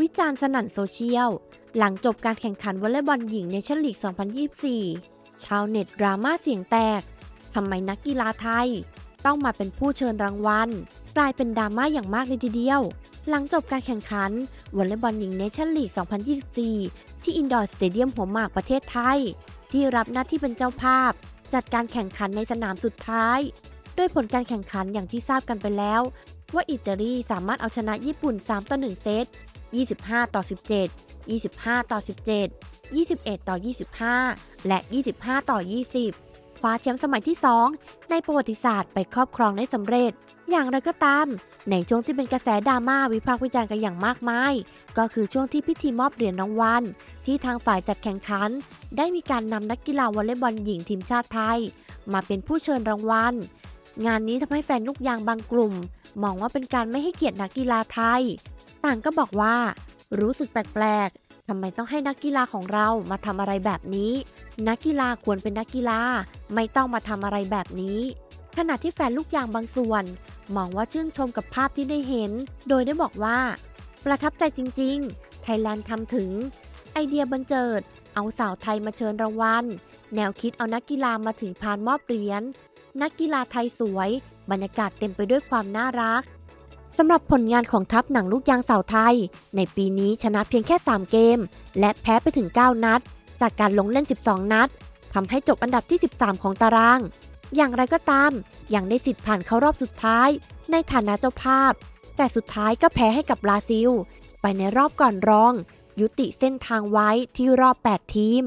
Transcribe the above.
วิจารณ์สนั่นโซเชียล หลังจบการแข่งขันวอลเลย์บอลหญิงเนชั่นลีก 2024 ชาวเน็ตดราม่าเสียงแตก ทำไมนักกีฬาไทย ต้องมาเป็นผู้เชิญรางวัล กลายเป็นดราม่าอย่างมากเลยทีเดียว หลังจบการแข่งขันวอลเลย์บอลหญิงเนชั่นลีก 2024 ที่อินดอร์สเตเดียมหัวหมากประเทศไทย ที่รับหน้าที่เป็นเจ้าภาพ จัดการแข่งขันในสนามสุดท้าย ด้วยผลการแข่งขันอย่างที่ทราบกันไปแล้วว่าอิตาลีสามารถเอาชนะญี่ปุ่น 3 ต่อ 1 เซต 25 ต่อ 17 25 ต่อ 17 21 ต่อ 25 และ 25 ต่อ 20 คว้าแชมป์สมัยที่ 2 ในประวัติศาสตร์ไปครอบครองได้สำเร็จ อย่างไรก็ตาม ในช่วงที่เป็นกระแสดราม่าวิพากษ์วิจารณ์กันอย่างมากมาย ก็คือช่วงที่พิธีมอบเหรียญรางวัลที่ทางฝ่ายจัดแข่งขัน ได้มีการนำนักกีฬาวอลเลย์บอลหญิงทีมชาติไทย มาเป็นผู้เชิญรางวัลงานนี้ทำให้แฟนลูกยางบางกลุ่ม มองว่าเป็นการไม่ให้เกียรตินักกีฬาไทย ต่างก็บอกว่า รู้สึกแปลกๆทำไมต้องให้นักกีฬาของเรามาทำอะไรแบบนี้ นักกีฬาควรเป็นนักกีฬาไม่ต้องมาทำอะไรแบบนี้ ขณะที่แฟนลูกยางบางส่วน มองว่าชื่นชมกับภาพที่ได้เห็น โดยได้บอกว่า ประทับใจจริง ๆ ไทยแลนด์ทำถึง ไอเดียบันเจิด เอาสาวไทยมาเชิญรางวัลแนวคิดเอานักกีฬามาถึงพานมอบเหรียญนักกีฬาไทยสวย บรรยากาศเต็มไปด้วยความน่ารัก สำหรับผลงานของทัพหนังลูกยางสาวไทย ในปีนี้ชนะเพียงแค่ 3 เกม และแพ้ไปถึง 9 นัด จากการลงเล่น 12 นัดทำให้จบอันดับที่ 13 ของตาราง อย่างไรก็ตาม ยังได้สิทธิ์ผ่านเข้ารอบสุดท้าย ในฐานะเจ้าภาพ แต่สุดท้ายก็แพ้ให้กับบราซิล ไปในรอบก่อนรอง ยุติเส้นทางไว้ที่รอบ 8 ทีม